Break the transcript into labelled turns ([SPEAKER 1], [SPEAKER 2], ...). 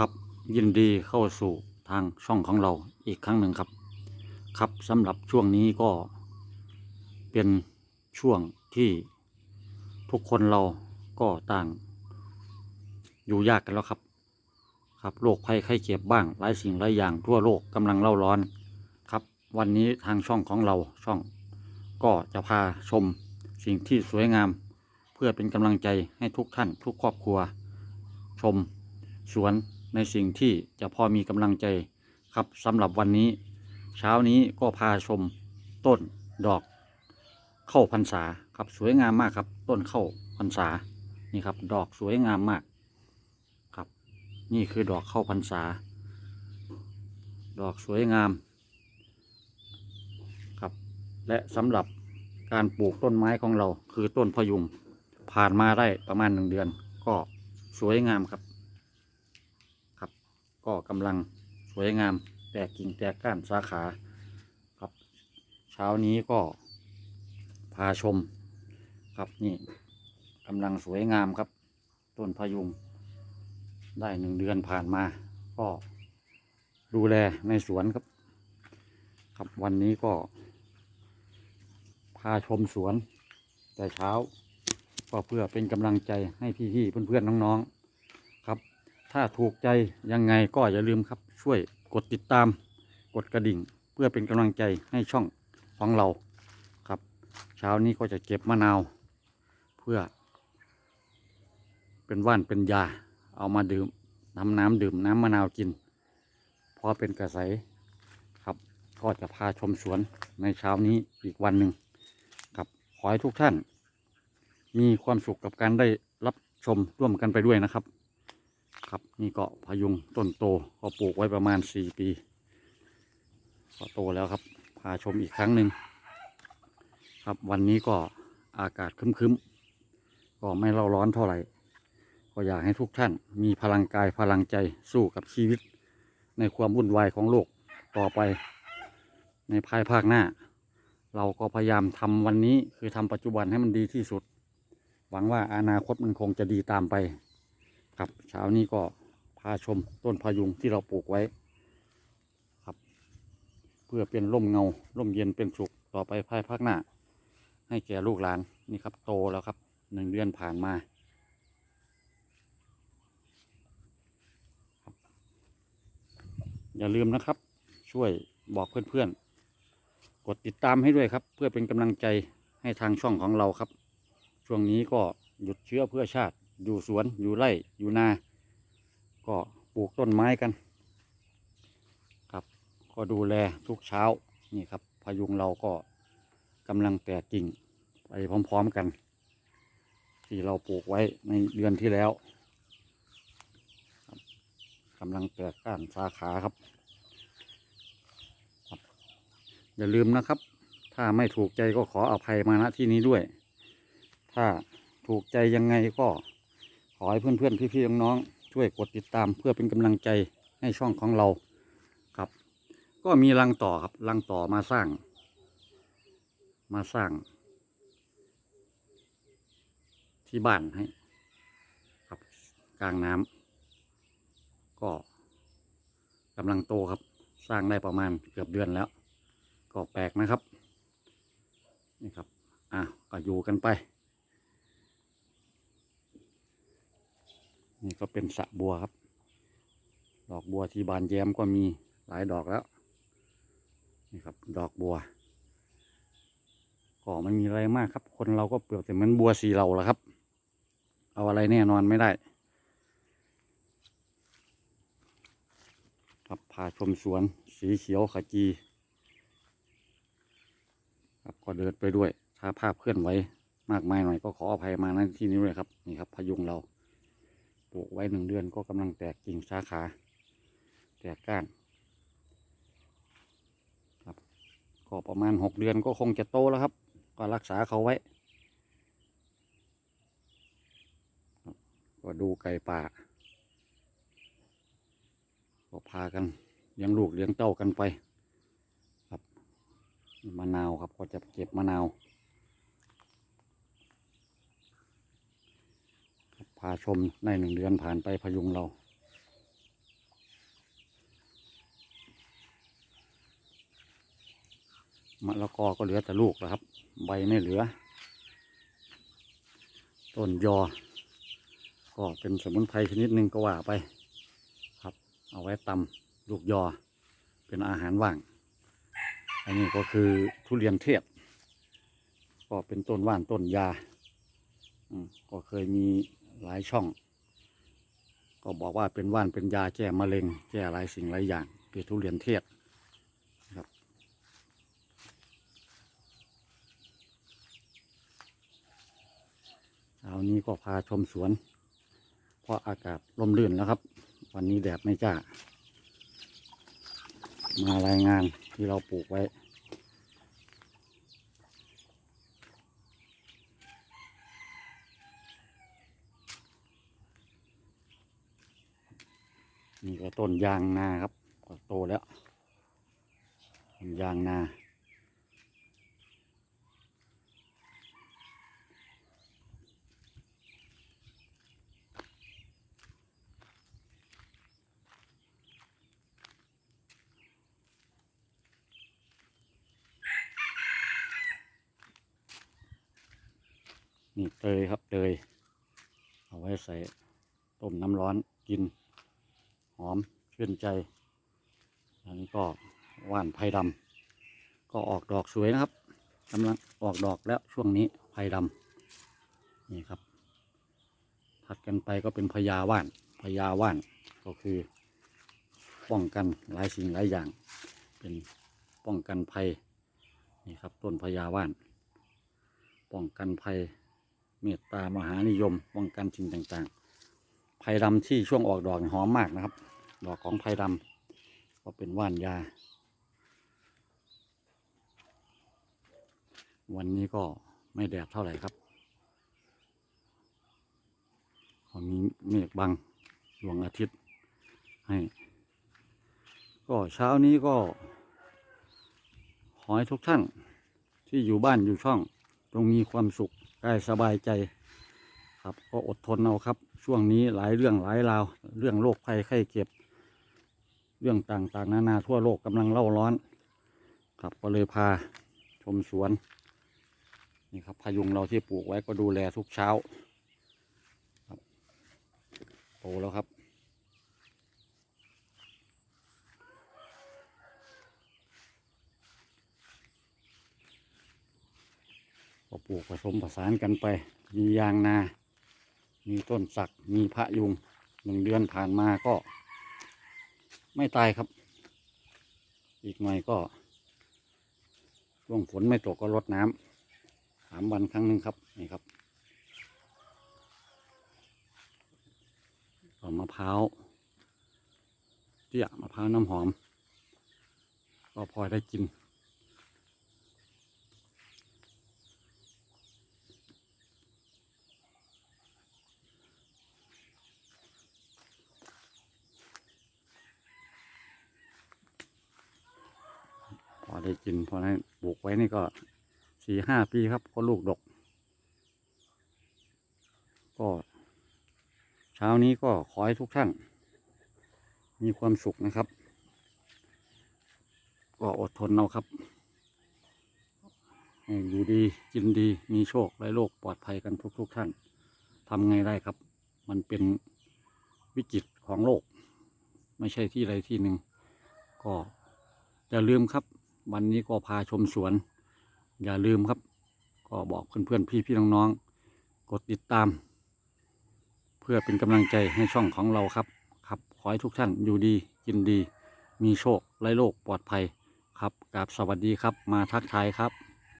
[SPEAKER 1] ครับยินดีเข้าสู่ทางช่องของเราอีกครั้งหนึ่งครับ ครับสำหรับช่วงนี้ก็เป็นช่วงที่ทุกคนเราก็ต่าง อยู่ยากกันแล้วครับ ครับโรคภัยไข้เจ็บบ้างหลายสิ่งหลายอย่างทั่วโลกกำลังเล่าร้อนครับ วันนี้ทางช่องของเราช่อง ก็จะพาชมสิ่งที่สวยงาม เพื่อเป็นกำลังใจให้ทุกท่านทุกครอบครัว ชม สวน ในสิ่งที่จะพอมีกำลังใจครับสำหรับวันนี้ เช้านี้ก็พาชมต้นดอกเข้าพรรษาครับสวยงามมากครับ ต้นเข้าพรรษานี่ครับ ดอกสวยงามมากครับ นี่คือดอกเข้าพรรษา ดอกสวยงามครับ และสำหรับการปลูกต้นไม้ของเราคือต้นพยุงผ่านมาได้ประมาณหนึ่งเดือน ก็สวยงามครับ ก็กำลังสวยงาม แตกกิ่งแตกก้านสาขาครับ เช้านี้ก็พาชมครับนี่กำลังสวยงามครับ ต้นพยุงได้หนึ่งเดือนผ่านมา ก็ดูแลในสวนครับ ครับวันนี้ก็ พาชมสวนแต่เช้า ก็เพื่อเป็นกำลังใจให้พี่ๆเพื่อนๆน้องๆ ถ้าถูกใจยังไงก็อย่าลืมครับช่วยกดติดตาม กดกระดิ่ง เพื่อเป็นกำลังใจให้ช่องของเราครับ เช้านี้ก็จะเก็บมะนาว เพื่อ เป็นว่านเป็นยา เอามาดื่มทำน้ำดื่มน้ำมะนาวกินพราะเป็นกระแสครับก็จะพาชมสวนในเช้านี้อีกวันหนึ่งครับขอให้ทุกท่าน มีความสุขกับการได้รับชมร่วมกันไปด้วยนะครับ ครับนี่ก็พยุงต้นโตก็ปลูกไว้ประมาณสี่ปี ก็โตแล้วครับ พาชมอีกครั้งหนึ่งครับวันนี้ก็อากาศคึ้มๆ ก็ไม่เล่าร้อนเท่าไหร่ ก็อยากให้ทุกท่านมีพลังกายพลังใจสู้กับชีวิต ในความวุ่นวายของโลกต่อไป ในภายภาคหน้า เราก็พยายามทำวันนี้คือทำปัจจุบันให้มันดีที่สุด หวังว่าอนาคตมันคงจะดีตามไป ครับเช้านี้ก็พาชมต้นพายุงที่เราปลูกไว้ครับ เพื่อเป็นร่มเงาร่มเย็นเป็นสุขต่อไปภายภาคหน้า ให้แก่ลูกหลานนี่ครับโตแล้วครับหนึ่งเดือนผ่านมาอย่าลืมนะครับ ช่วยบอกเพื่อนๆ กดติดตามให้ด้วยครับ เพื่อเป็นกำลังใจให้ทางช่องของเราครับ ช่วงนี้ก็หยุดเชื้อเพื่อชาติ อยู่สวนอยู่ไร่อยู่นา ก็ปลูกต้นไม้กัน ครับ ก็ดูแลทุกเช้านี่ครับพายุงเราก็กำลังแตกกิ่งไปพร้อมๆกัน ที่เราปลูกไว้ในเดือนที่แล้วกำลังแตกก้านสาขาครับ อย่าลืมนะครับ ถ้าไม่ถูกใจก็ขออภัยมาณที่นี้ด้วย ถ้าถูกใจยังไงก็ ขอให้เพื่อนๆพี่ๆน้องๆช่วยกดติดตามเพื่อเป็นกำลังใจให้ช่องของเราครับ ก็มีรังต่อครับรังต่อมาสร้าง มาสร้าง ที่บ้านให้ครับกลางน้ำก็กำลังโตครับ สร้างได้ประมาณเกือบเดือนแล้ว ก็แปลกนะครับนี่ครับอะก็อยู่กันไป นี่ก็เป็นสะบัวครับ ดอกบัวที่บานแย้มก็มีหลายดอกแล้ว นี่ครับ ดอกบัวก็ไม่มีอะไรมากครับ คนเราก็เปลือกแต่เหมือนบัวสีเราแหละครับ เอาอะไรแน่นอนไม่ได้ ครับพาชมสวนสีเขียวขจี ครับก็เดินไปด้วย ถ้าภาพเคลื่อนไหวมากมายหน่อยก็ขออภัยมาณที่นี้ด้วยครับ นี่ครับพยุงเรา ปลูกไว้หนึ่งเดือนก็กำลังแตกกิ่งสาขา แตกก้านครับก็ประมาณหกเดือนก็คงจะโตแล้วครับ ก็รักษาเขาไว้ก็ดูไก่ป่าก็พากันเลี้ยงลูกเลี้ยงเต้ากันไป ครับมะนาวครับก็จะเก็บมะนาวาชมในหนึ่งเดือนผ่านไปพยุงเรา มะละกอก็เหลือแต่ลูกแล้วครับ ใบไม่เหลือ ต้นยอ ก็เป็นสมุนไพรชนิดหนึ่งก็ว่าไป ครับ เอาไว้ตำลูกยอ เป็นอาหารว่าง อันนี้ก็คือทุเรียนเทศก็เป็นต้นว่านต้นยา ก็เคยมี หลายช่อง ก็บอกว่าเป็นว่านเป็นยาแก้มะเร็ง แก้หลายสิ่งหลายอย่างคือทุเรียนเทศครับเช้านี้ก็พาชมสวน เพราะอากาศร่มรื่นแล้วครับ วันนี้แดดไม่จ้า มารายงานที่เราปลูกไว้ นี่ก็ต้นยางนาครับก็โตแล้วต้นยางนานี่เตยครับเตยเอาไว้ใส่ต้มน้ำร้อนกิน หอมชื่นใจ อันนี้ก็ว่านไผ่ดำก็ออกดอกสวยนะครับกำลังออกดอกแล้วช่วงนี้ไผ่ดำนี่ครับถัดกันไปก็เป็นพญาว่านพญาว่านก็คือป้องกันหลายสิ่งหลายอย่าง เป็นป้องกันภัยนี่ครับต้นพญาว่าน ป้องกันภัยเมตตามหานิยม ป้องกันสิ่งต่างๆ ไผ่ดำที่ช่วงออกดอกหอมมากนะครับ ดอกของไผ่ดำก็เป็นว่านยา วันนี้ก็ไม่แดดเท่าไหร่ครับพอมีเมฆบังดวงอาทิตย์ให้ ก็เช้านี้ก็ ขอให้ทุกท่านที่อยู่บ้านอยู่ช่องจงมีความสุขกายสบายใจ ครับก็อดทนเอาครับ ช่วงนี้หลายเรื่องหลายราว เรื่องโรคภัยไข้เจ็บ เรื่องต่างๆ นานาทั่วโลกกำลังเล่าร้อนครับก็เลยพาชมสวนนี่ครับพายุงเราที่ปลูกไว้ก็ดูแลทุกเช้าครับโตแล้วครับก็ปลูกผสมผสานกันไป มียางนา มีต้นสัก มีพระยุงหนึ่งเดือนผ่านมาก็ ไม่ตายครับ อีกหน่อยก็ช่วงฝนไม่ตกก็รดน้ำสามวันครั้งหนึ่งครับนี่ครับต้นมะพร้าวเตี้ยมะพร้าวน้ำหอม ก็พอได้กิน ได้กินพอได้ปลูกไว้นี่ก็สี่ห้าปีครับ ก็ลูกดก ก็เช้านี้ก็ขอให้ทุกท่านมีความสุขนะครับ ก็อดทนเอาครับอยู่ดีกินดีมีโชคและโลกปลอดภัยกันทุกๆท่านทำไงได้ครับ มันเป็นวิกฤตของโลก ไม่ใช่ที่ใดที่หนึ่งก็อย่าลืมครับ วันนี้ก็พาชมสวน อย่าลืมครับ ก็บอกเพื่อนๆพี่ๆน้องๆ กดติดตาม เพื่อเป็นกำลังใจให้ช่องของเราครับ ครับ ขอให้ทุกท่านอยู่ดีกินดี มีโชคไร้โรคปลอดภัยครับกราบสวัสดีครับมาทักทายครับ